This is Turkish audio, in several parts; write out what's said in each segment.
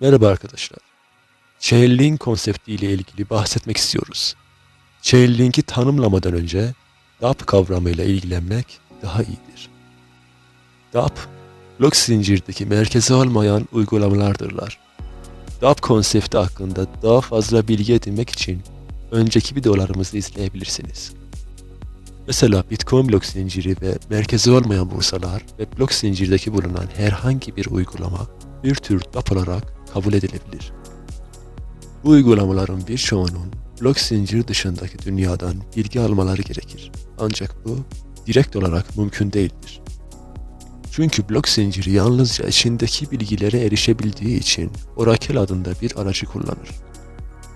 Merhaba arkadaşlar. Chainlink konseptiyle ilgili bahsetmek istiyoruz. Chainlink'i tanımlamadan önce DAP kavramıyla ilgilenmek daha iyidir. DAP, blok zincirdeki merkezi olmayan uygulamalardırlar. DAP konsepti hakkında daha fazla bilgi edinmek için önceki videolarımızı izleyebilirsiniz. Mesela Bitcoin blok zinciri ve merkezi olmayan borsalar ve blok zincirdeki bulunan herhangi bir uygulama bir tür DAP olarak kabul edilebilir. Bu uygulamaların birçoğunun blok zincir dışındaki dünyadan bilgi almaları gerekir. Ancak bu direkt olarak mümkün değildir. Çünkü blok zinciri yalnızca içindeki bilgilere erişebildiği için Oracle adında bir aracı kullanır.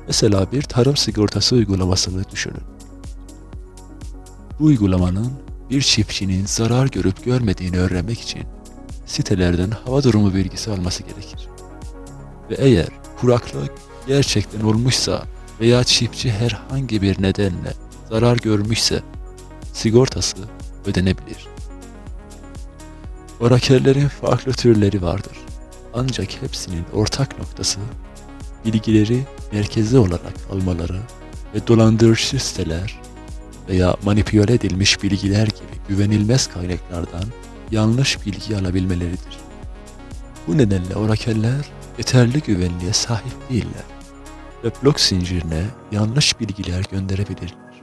Mesela bir tarım sigortası uygulamasını düşünün. Bu uygulamanın bir çiftçinin zarar görüp görmediğini öğrenmek için sitelerden hava durumu bilgisi alması gerekir. Ve eğer kuraklık gerçekten olmuşsa veya çiftçi herhangi bir nedenle zarar görmüşse sigortası ödenebilir. Orakellerin farklı türleri vardır. Ancak hepsinin ortak noktası bilgileri merkezi olarak almaları ve dolandırıcı siteler veya manipüle edilmiş bilgiler gibi güvenilmez kaynaklardan yanlış bilgi alabilmeleridir. Bu nedenle orakeller yeterli güvenliğe sahip değiller ve blok zincirine yanlış bilgiler gönderebilirler.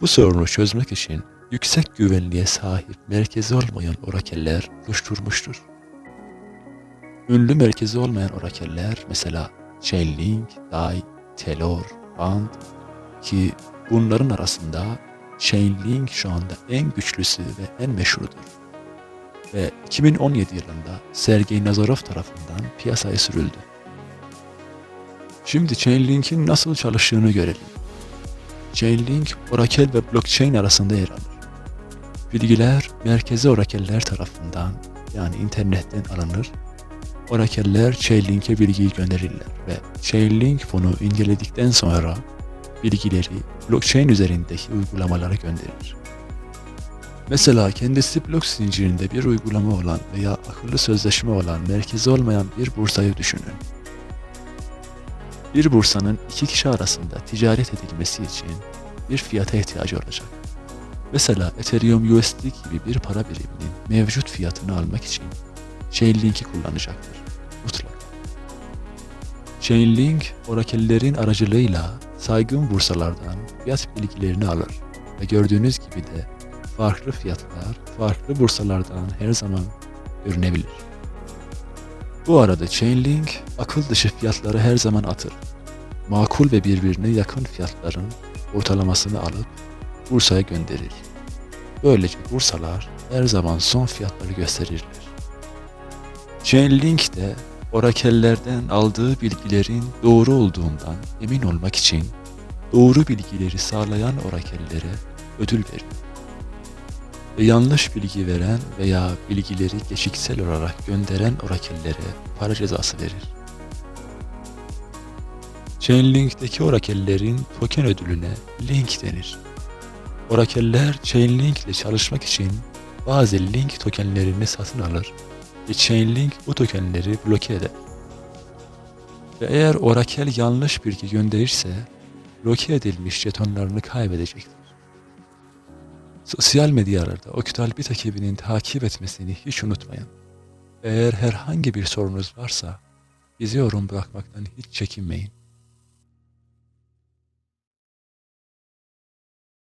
Bu sorunu çözmek için yüksek güvenliğe sahip merkezi olmayan orakeller oluşturmuştur. Ünlü merkezi olmayan orakeller mesela Chainlink, DAI, Telor, Band ki bunların arasında Chainlink şu anda en güçlüsü ve en meşhurudur. Ve 2017 yılında Sergey Nazarov tarafından piyasaya sürüldü. Şimdi Chainlink'in nasıl çalıştığını görelim. Chainlink, Oracle ve blockchain arasında yer alır. Bilgiler merkezi orakeller tarafından yani internetten alınır. Orakeller Chainlink'e bilgiyi gönderirler ve Chainlink bunu inceledikten sonra bilgileri blockchain üzerindeki uygulamalara gönderir. Mesela kendisi blok zincirinde bir uygulama olan veya akıllı sözleşme olan merkezi olmayan bir bursayı düşünün. Bir bursanın iki kişi arasında ticaret edilmesi için bir fiyata ihtiyacı olacak. Mesela Ethereum USD gibi bir para biriminin mevcut fiyatını almak için Chainlink'i kullanacaktır. Mutlaka. Chainlink, orakellerin aracılığıyla saygın bursalardan fiyat bilgilerini alır ve gördüğünüz gibi de farklı fiyatlar farklı bursalardan her zaman görünebilir. Bu arada Chainlink akıl dışı fiyatları her zaman atır. Makul ve birbirine yakın fiyatların ortalamasını alıp bursaya gönderir. Böylece bursalar her zaman son fiyatları gösterirler. Chainlink de orakellerden aldığı bilgilerin doğru olduğundan emin olmak için doğru bilgileri sağlayan orakellere ödül verir. Yanlış bilgi veren veya bilgileri geçiksel olarak gönderen orakellere para cezası verir. Chainlink'teki orakellerin token ödülüne link denir. Orakeller Chainlink ile çalışmak için bazı link tokenlerini satın alır ve Chainlink bu tokenleri bloke eder. Ve eğer Orakel yanlış bilgi gönderirse bloke edilmiş jetonlarını kaybedecektir. Sosyal medyalarda Okital Bit ekibinin takip etmesini hiç unutmayın. Eğer herhangi bir sorunuz varsa bizi yorum bırakmaktan hiç çekinmeyin.